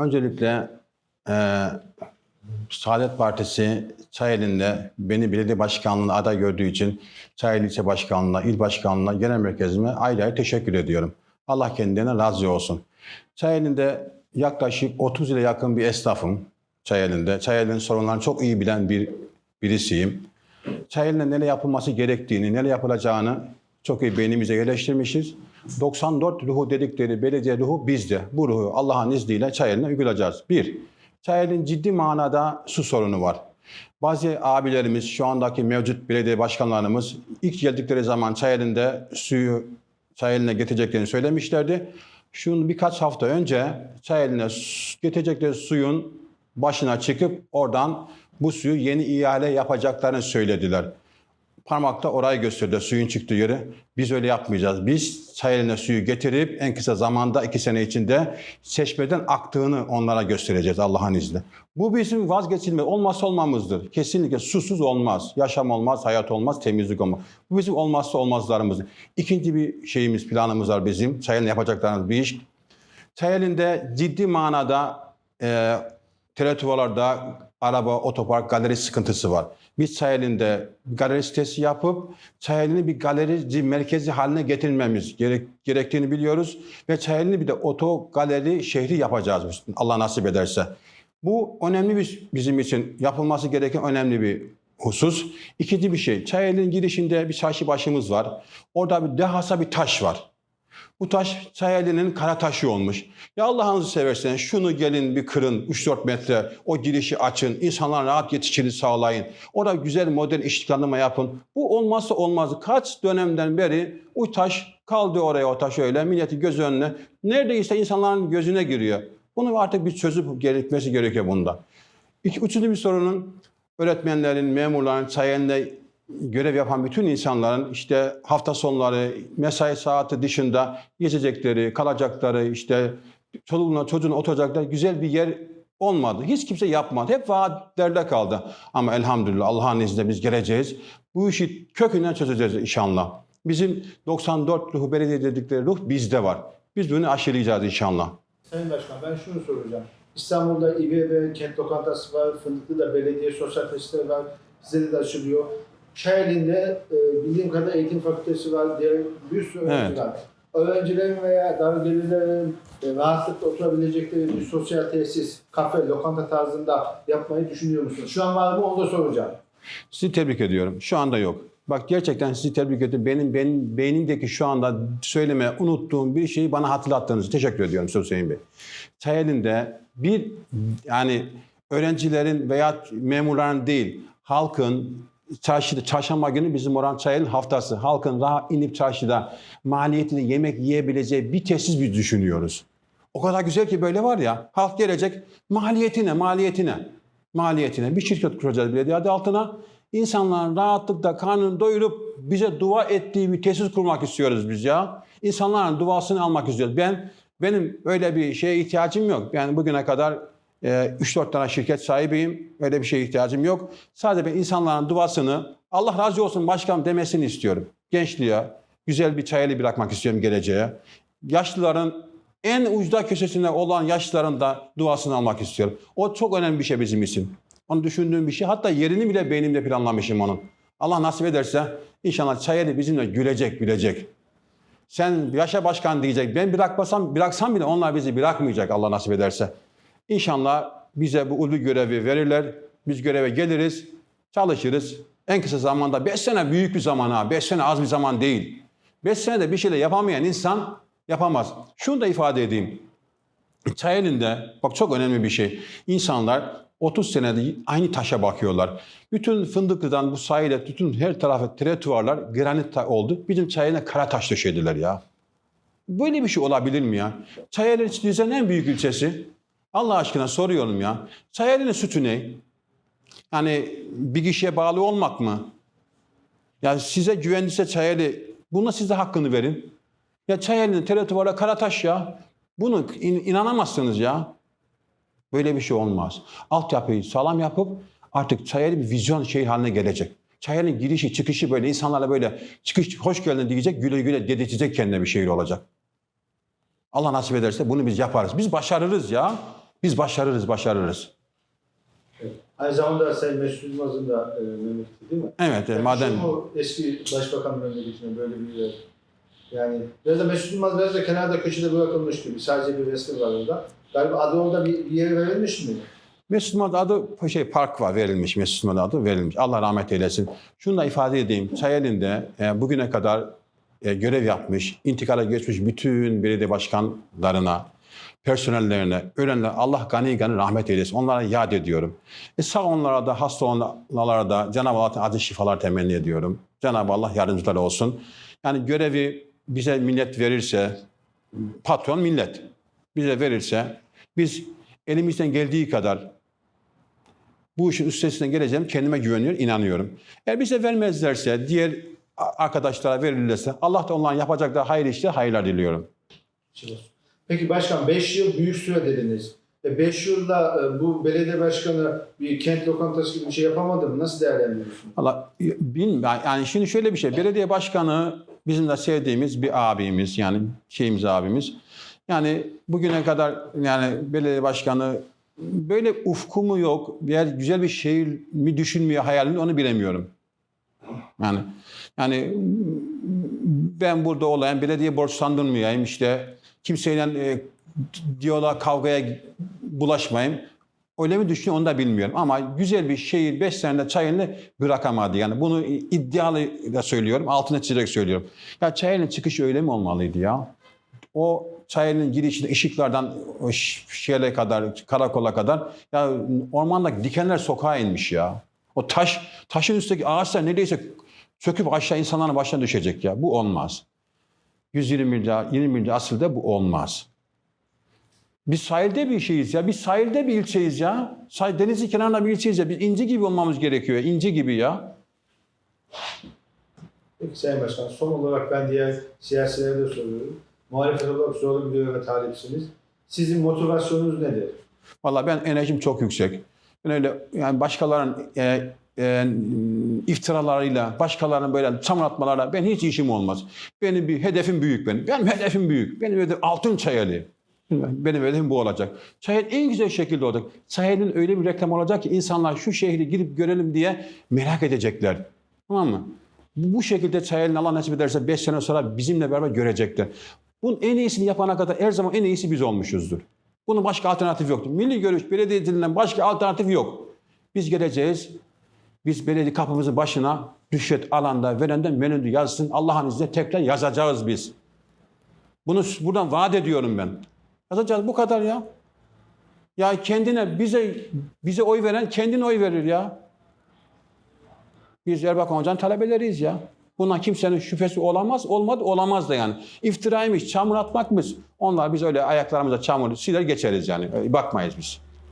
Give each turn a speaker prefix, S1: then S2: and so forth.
S1: Öncelikle eee Saadet Partisi Çayeli'nde beni belediye başkanlığına aday gördüğü için Çayeli İlçe Başkanlığı'na, il başkanlığına, genel merkezime ayrı ayrı teşekkür ediyorum. Allah kendilerine razı olsun. Çayeli'nde yaklaşık 30 ile yakın bir esnafım Çayeli'nde. Çayeli'nin sorunlarını çok iyi bilen bir birisiyim. Çayeli'nde neler yapılması gerektiğini, neler yapılacağını çok iyi beynimize yerleştirmişiz. 94 ruhu dedikleri belediye ruhu bizde. Bu ruhu Allah'ın izniyle Çayeli'ne uygulayacağız. Bir, Çayeli'nin ciddi manada su sorunu var. Bazı abilerimiz, şu andaki mevcut belediye başkanlarımız ilk geldikleri zaman Çayeli'nde suyu Çayeli'ne getireceklerini söylemişlerdi. Şunun birkaç hafta önce Çayeli'ne getirecekleri suyun başına çıkıp oradan bu suyu yeni ihale yapacaklarını söylediler. Parmakta orayı gösterdi suyun çıktığı yeri. Biz öyle yapmayacağız. Biz Çayeli'ne suyu getirip en kısa zamanda iki sene içinde çeşmeden aktığını onlara göstereceğiz Allah'ın izniyle. Bu bizim vazgeçilmez olmazsa olmamızdır. Kesinlikle susuz olmaz. Yaşam olmaz, hayat olmaz, temizlik olmaz. Bu bizim olmazsa olmazlarımızdır. İkinci bir şeyimiz, planımız var bizim. Çayeli'ne yapacaklarımız bir iş. Çayeli'nde ciddi manada e, teletuvalarda araba, otopark, galeri sıkıntısı var. Biz Çayeli'nde bir galeri sitesi yapıp Çayeli'ni bir galerici merkezi haline getirmemiz gerek, gerektiğini biliyoruz. Ve Çayeli'ni bir de oto galeri şehri yapacağız Allah nasip ederse. Bu önemli bir bizim için yapılması gereken önemli bir husus. İkinci bir şey, Çayeli'nin girişinde bir çarşı başımız var. Orada bir dehasa bir taş var. Bu taş Çayeli'nin kara taşı olmuş. Ya Allah'ınızı seversen şunu gelin bir kırın 3-4 metre o girişi açın. insanlar rahat yetişini sağlayın. Orada güzel modern iştiklanlama yapın. Bu olmazsa olmazı. Kaç dönemden beri o taş kaldı oraya o taş öyle milleti göz önüne. Neredeyse insanların gözüne giriyor. Bunu artık bir çözüp gerekmesi gerekiyor bunda. İki, üçüncü bir sorunun öğretmenlerin, memurların, sayende görev yapan bütün insanların işte hafta sonları, mesai saati dışında gezecekleri, kalacakları, işte çoluğuna çocuğuna oturacakları güzel bir yer olmadı. Hiç kimse yapmadı. Hep vaatlerde kaldı. Ama elhamdülillah Allah'ın izniyle biz geleceğiz. Bu işi kökünden çözeceğiz inşallah. Bizim 94 ruh belediye dedikleri ruh bizde var. Biz bunu aşılayacağız inşallah.
S2: Sayın Başkan ben şunu soracağım. İstanbul'da İBB kent lokantası var, Fındıklı'da belediye sosyal tesisleri var, size de açılıyor. Çayeli'nde e, bildiğim kadarıyla eğitim fakültesi var, diğer bir sürü öğrenci
S1: Evet.
S2: var. Öğrencilerin veya dar gelirlerin e, rahatlıkla oturabilecekleri bir sosyal tesis, kafe, lokanta tarzında yapmayı düşünüyor musunuz? Şu an var mı onu da soracağım.
S1: Sizi tebrik ediyorum. Şu anda yok. Bak gerçekten sizi tebrik ediyorum. Benim, benim beynimdeki şu anda söyleme unuttuğum bir şeyi bana hatırlattığınız için teşekkür ediyorum Söz Hüseyin Bey. Çayeli'nde bir yani öğrencilerin veya memurların değil halkın çarşıda çarşamba günü bizim oran Çayeli haftası. Halkın rahat inip çarşıda maliyetli yemek yiyebileceği bir tesis biz düşünüyoruz. O kadar güzel ki böyle var ya halk gelecek maliyetine maliyetine maliyetine bir şirket kuracağız belediye adı altına. İnsanların rahatlıkla karnını doyurup bize dua ettiği bir tesis kurmak istiyoruz biz ya. İnsanların duasını almak istiyoruz. Ben benim öyle bir şeye ihtiyacım yok. Yani bugüne kadar 3-4 tane şirket sahibiyim. Öyle bir şeye ihtiyacım yok. Sadece ben insanların duasını Allah razı olsun başkanım demesini istiyorum. Gençliğe güzel bir çayeli bırakmak istiyorum geleceğe. Yaşlıların en ucda köşesinde olan yaşlıların da duasını almak istiyorum. O çok önemli bir şey bizim için. Onu düşündüğüm bir şey. Hatta yerini bile beynimde planlamışım onun. Allah nasip ederse inşallah Çayeli bizimle gülecek, gülecek. Sen yaşa başkan diyecek. Ben bırakmasam, bıraksam bile onlar bizi bırakmayacak Allah nasip ederse. İnşallah bize bu ulu görevi verirler. Biz göreve geliriz, çalışırız. En kısa zamanda 5 sene büyük bir zaman ha. 5 sene az bir zaman değil. 5 senede bir şeyle yapamayan insan yapamaz. Şunu da ifade edeyim. Çayeli'nde bak çok önemli bir şey. İnsanlar 30 senede aynı taşa bakıyorlar. Bütün Fındıklı'dan bu sahile bütün her tarafı tretuvarlar granit oldu. Bizim Çayeli'ne kara taş döşediler ya. Böyle bir şey olabilir mi ya? Çayeli Rize'nin en büyük ilçesi. Allah aşkına soruyorum ya. Çayeli'nin sütü ne? Yani bir kişiye bağlı olmak mı? Ya size güvendiyse Çayeli, buna siz de hakkını verin. Ya Çayeli'nin teletuvarla Karataş ya. Bunu in- inanamazsınız ya. Böyle bir şey olmaz. Altyapıyı sağlam yapıp artık Çayeli bir vizyon şehir haline gelecek. Çayeli'nin girişi çıkışı böyle insanlarla böyle çıkış hoş geldin diyecek güle güle dedirtecek kendine bir şehir olacak. Allah nasip ederse bunu biz yaparız. Biz başarırız ya. Biz başarırız, başarırız.
S2: Evet. Aynı zamanda Sayın Mesut Yılmaz'ın da e, memleketi değil mi?
S1: Evet, e, maden
S2: Şu eski başbakan memleketine böyle bir? Yani biraz da Mesut Yılmaz biraz da kenarda köşede bırakılmış gibi. Sadece bir resmi var orada. Galiba adı orada bir, bir yere verilmiş mi?
S1: Mesut Yılmaz adı şey park var verilmiş. Mesut Yılmaz adı verilmiş. Allah rahmet eylesin. Şunu da ifade edeyim. Çayeli'nde e, bugüne kadar e, görev yapmış, intikala geçmiş bütün belediye başkanlarına, personellerine, ölenler Allah gani gani rahmet eylesin. Onlara yad ediyorum. E, sağ onlara da, hasta olanlara da Cenab-ı Allah'tan acil şifalar temenni ediyorum. Cenab-ı Allah yardımcıları olsun. Yani görevi bize millet verirse, patron millet bize verirse, biz elimizden geldiği kadar bu işin üstesinden geleceğim kendime güveniyor, inanıyorum. Eğer bize vermezlerse, diğer arkadaşlara verirlerse Allah da onların yapacakları hayır işte hayırlar diliyorum.
S2: Peki başkan 5 yıl büyük süre dediniz. 5 yılda e, bu belediye başkanı bir kent lokantası gibi bir şey yapamadı mı? Nasıl değerlendiriyorsunuz?
S1: Allah bin yani şimdi şöyle bir şey. Belediye başkanı bizim de sevdiğimiz bir abimiz yani şeyimiz abimiz. Yani bugüne kadar yani belediye başkanı böyle ufku mu yok, bir güzel bir şehir mi düşünmüyor hayalini onu bilemiyorum. Yani yani ben burada olayım, belediye borçlandırmayayım işte kimseyle e, diyaloğa, kavgaya bulaşmayayım. Öyle mi düşünüyor onu da bilmiyorum. Ama güzel bir şehir 5 senede çayını bırakamadı. Yani bunu iddialı da söylüyorum, altına çizerek söylüyorum. Ya çayının çıkışı öyle mi olmalıydı ya? O çayının girişinde ışıklardan o ş- şeye kadar, karakola kadar ya ormandaki dikenler sokağa inmiş ya. O taş, taşın üstteki ağaçlar neredeyse söküp aşağı insanların başına düşecek ya. Bu olmaz. 120 milyar, 20 milyar asılda bu olmaz. Biz sahilde bir şeyiz ya. Biz sahilde bir ilçeyiz ya. Sahil, denizin kenarında bir ilçeyiz ya. Biz inci gibi olmamız gerekiyor. İnci gibi ya.
S2: Peki Sayın Başkan son olarak ben diğer siyasilere de soruyorum. Muhalefet olarak zorlu bir göreve talipsiniz. Sizin motivasyonunuz nedir?
S1: Vallahi ben enerjim çok yüksek. Ben öyle yani başkalarının e, e, iftiralarıyla, başkalarının böyle çamur atmalarla ben hiç işim olmaz. Benim bir hedefim büyük benim. Benim hedefim büyük. Benim hedefim altın çayeli. Benim hedefim bu olacak. Çayel en güzel şekilde olacak. Çayel'in öyle bir reklam olacak ki insanlar şu şehri girip görelim diye merak edecekler. Tamam mı? Bu şekilde Çayel'in Allah nasip ederse 5 sene sonra bizimle beraber görecekler. Bunun en iyisini yapana kadar her zaman en iyisi biz olmuşuzdur. Bunun başka alternatifi yoktur. Milli görüş belediyeciliğinden başka alternatif yok. Biz geleceğiz. Biz belediye kapımızın başına rüşvet alanda verenden menüdü yazsın. Allah'ın izniyle tekrar yazacağız biz. Bunu buradan vaat ediyorum ben. Yazacağız bu kadar ya. Ya kendine bize bize oy veren kendine oy verir ya. Biz Erbakan Hoca'nın talebeleriyiz ya. Bundan kimsenin şüphesi olamaz, olmadı, olamaz da yani. İftiraymış, çamur atmakmış. Onlar biz öyle ayaklarımıza çamur siler geçeriz yani. Bakmayız biz.